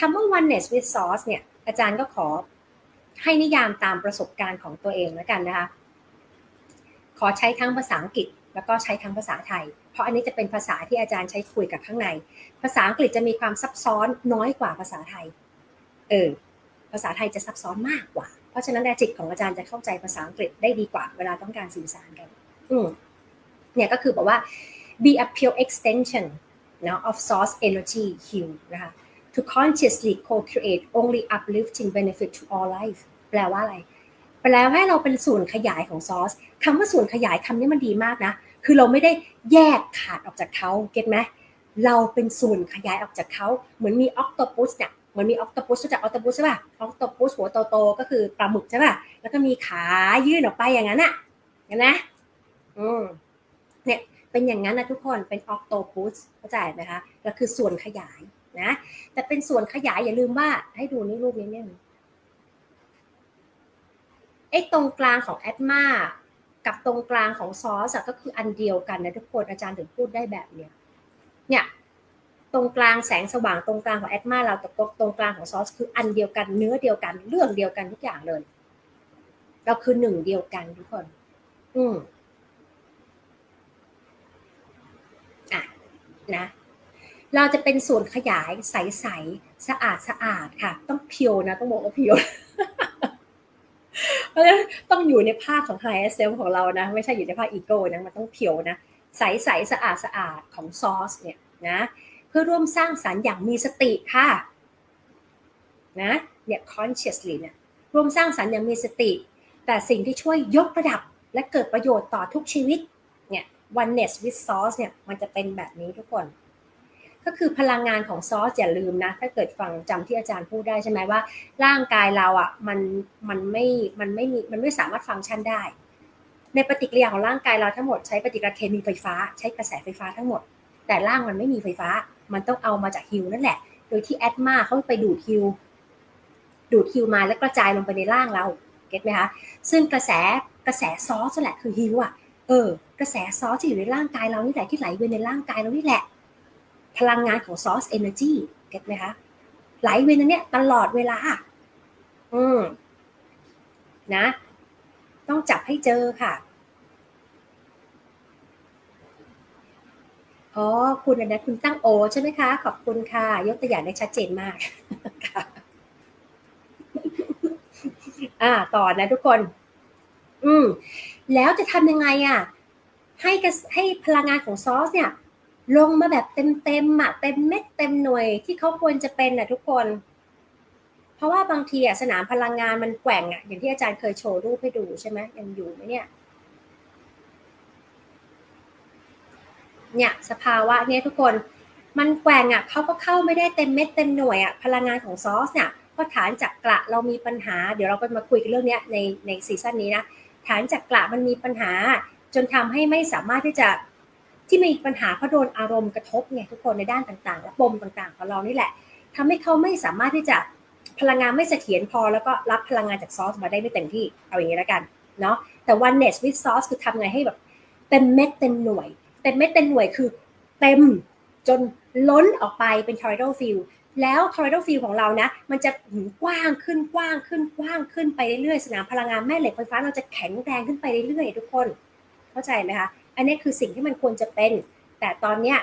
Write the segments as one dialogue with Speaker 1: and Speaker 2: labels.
Speaker 1: คำว่า oneness with sauce เนี่ย อาจารย์ก็ขอให้นิยามตามประสบการณ์ของตัวเองแล้วกันนะคะ ขอใช้ทั้งภาษาอังกฤษ แล้วก็ใช้ทั้งภาษาไทย เพราะอันนี้จะเป็นภาษาที่อาจารย์ใช้คุยกับข้างใน ภาษาอังกฤษจะมีความซับซ้อนน้อยกว่าภาษาไทย เออ ภาษาไทยจะซับซ้อนมากกว่า เพราะฉะนั้นแนจิตของอาจารย์จะเข้าใจภาษาอังกฤษได้ดีกว่า เวลาต้องการสื่อสารกัน อืมเนี่ยก็คือบอกว่า be a pure extension นะ of source energy h u e นะคะ to consciously co-create only uplifting benefit to all life แปลว่าอะไร แปลว่าเราเป็นส่วนขยายของซอสคำว่าส่วนขยายคำนี้มันดีมากนะ คือเราไม่ได้แยกขาดออกจากเขาเก็ตไหมเราเป็นส่วนขยายออกจากเขาเหมือนมีออ t โตปุสเนี่ยเหมือนมีออ t โตปุสจักออ t โตปุสใช่ป่ะออ t โตปุสหัวโตๆก็คือปลาหมึกใช่ป่ะแล้วก็มีขายื่นออกไปอย่างนั้นอะเห็นไหมอืมเนี่ยเป็นอย่างนั้นนะทุกคนเป็นออ t โตปุสเข้าใจไหมคะแล้วคือส่วนขยาย นะ แต่เป็นส่วนขยายอย่าลืมว่าให้ดูนี่รูปนี้เนี่ยไอ้ตรงกลางของแอดมากับตรงกลางของซอสก็คืออันเดียวกันนะทุกคนอาจารย์ถึงพูดได้แบบเนี้ยเนี่ยตรงกลางแสงสว่างตรงกลางของแอดมาเราตรงตรงกลางของซอสคืออันเดียวกันเนื้อเดียวกันเรื่องเดียวกันทุกอย่างเลย เราคือหนึ่งเดียวกันทุกคน อืมอะนะ เราจะเป็นส่วนขยายใสๆสะอาดสะอาดค่ะ ต้องเพียวนะ ต้องบอกว่าเพียวเพราะฉะนั้นต้องอยู่ในภาคของ high self ของเรานะ ไม่ใช่อยู่ในภาค ego นะมันต้องเพียวนะ ใสๆสะอาดสะอาดของซอสเนี่ยนะ เพื่อร่วมสร้างสารรค์อย่างมีสติค่ะนะเนี่ย consciously เนี่ยร่วมสร้างสารรค์อย่างมีสติ แต่สิ่งที่ช่วยยกระดับและเกิดประโยชน์ต่อทุกชีวิตเนี่ย oneness with sauce เนี่ยมันจะเป็นแบบนี้ทุกคน ก็คือพลังงานของซอสอย่าลืมนะ ถ้าเกิดฟังจำที่อาจารย์พูดได้ใช่ไหมว่า ร่างกายเราอะมันมันไม่มันไม่มีมันไม่สามารถฟังก์ชันได้ ในปฏิกิริยาของร่างกายเราทั้งหมดใช้ปฏิกิริยาเคมีไฟฟ้า ใช้กระแสไฟฟ้าทั้งหมด แต่ร่างมันไม่มีไฟฟ้า มันต้องเอามาจากฮิวนั่นแหละ โดยที่แอดมาเขาไปดูดฮิวดูดฮิวมาแล้วกระจายลงไปในร่างเราเก็ตไหมคะซึ่งกระแสกระแสซอสแหละคือฮิวอะเออกระแสซอสที่อยู่ในร่างกายเรานี่แหละที่ไหลเวียนในร่างกายเรานี่แหละ พลังงานของซอสเอเนอร์จีเก็ตไหมคะไหลเวียนนั้นเนี่ยตลอดเวลา อืมนะ ต้องจับให้เจอค่ะอ๋อคุณอันนั้นคุณตั้งโอ ใช่ไหมคะ ขอบคุณค่ะ ยกตัวอย่างได้ชัดเจนมากค่ะอ่า ต่อนะทุกคน อืม แล้วจะทำยังไงอะ ให้ให้พลังงานของซอสเนี่ย ลงมาแบบเต็มๆอะเต็มเม็ดเต็มหน่วยที่เขาควรจะเป็นอะทุกคน เพราะว่าบางทีอะสนามพลังงานมันแกว่งอะอย่างที่อาจารย์เคยโชว์รูปให้ดูใช่ไหมยังอยู่ไหมเนี่ย เนี่ยสภาวะเนี่ยทุกคนมันแกว่งอะเขาก็เข้าไม่ได้เต็มเม็ดเต็มหน่วยอะพลังงานของซอสเนี่ยเพราะฐานจักระเรามีปัญหา เดี๋ยวเราก็มาคุยกันเรื่องนี้ในในซีซั่นนี้นะฐานจักระมันมีปัญหา จนทำให้ไม่สามารถที่จะ ที่มีปัญหาเพราะโดนอารมณ์กระทบไงทุกคนในด้านต่างๆ และปมต่างๆของเรานี่แหละทำให้เขาไม่สามารถที่จะพลังงานไม่เสถียรพอแล้วก็รับพลังงานจากซอสมาได้ไม่เต็มที่เอาอย่างนี้แล้วกันเนาะแต่ oneness with sauce คือทำไงให้แบบเต็มเม็ดเต็มหน่วยเต็มเม็ดเต็มหน่วยคือเต็มจนล้นออกไปเป็น tornado field แล้ว tornado field ของเรานะ มันจะกว้างขึ้นกว้างขึ้นกว้างขึ้นไปเรื่อยๆสนามพลังงานแม่เหล็กไฟฟ้าเราจะแข็งแรงขึ้นไปเรื่อยๆทุกคน เข้าใจไหมคะอันนี้คือสิ่งที่มันควรจะเป็น แต่ตอนเนี้ย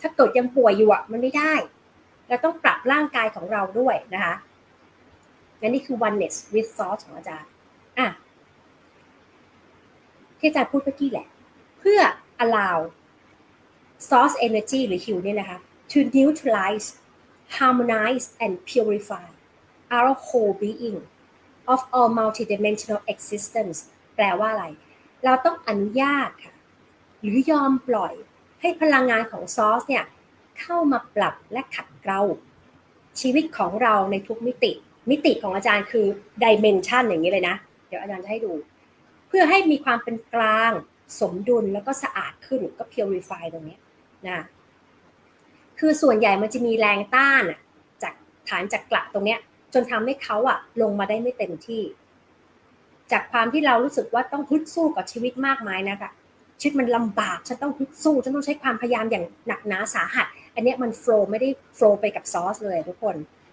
Speaker 1: ถ้าเกิดยังป่วยอยู่อะมันไม่ได้ เราต้องปรับร่างกายของเราด้วยนะคะอันนี้คือ oneness with source ของอาจารย์อะที่อาจารย์พูดเมื่อกี้แหละ เพื่อ allow source energy หรือ Q เนี่ยนะคะ to neutralize harmonize and purify our whole being of all multidimensional existence แปลว่าอะไร เราต้องอนุญาตค่ะ หรือยอมปล่อยให้พลังงานของซอสเนี่ยเข้ามาปรับและขัดเกลาชีวิตของเราในทุกมิติ มิติของอาจารย์คือ dimension อย่างนี้เลยนะ เดี๋ยวอาจารย์จะให้ดู เพื่อให้มีความเป็นกลางสมดุลแล้วก็สะอาดขึ้นก็ purify ตรงนี้นะคือส่วนใหญ่มันจะมีแรงต้านจากฐานจากกระตรงเนี้ย จนทำให้เขาอะลงมาได้ไม่เต็มที่ จากความที่เรารู้สึกว่าต้องฮึดสู้กับชีวิตมากมายนะคะ ชีวิตมันลำบากฉันต้องฮึดสู้ฉันต้องใช้ความพยายามอย่างหนักหนาสาหัส อันนี้มันโฟล์ไม่ได้โฟล์ไปกับซอสเลยทุกคน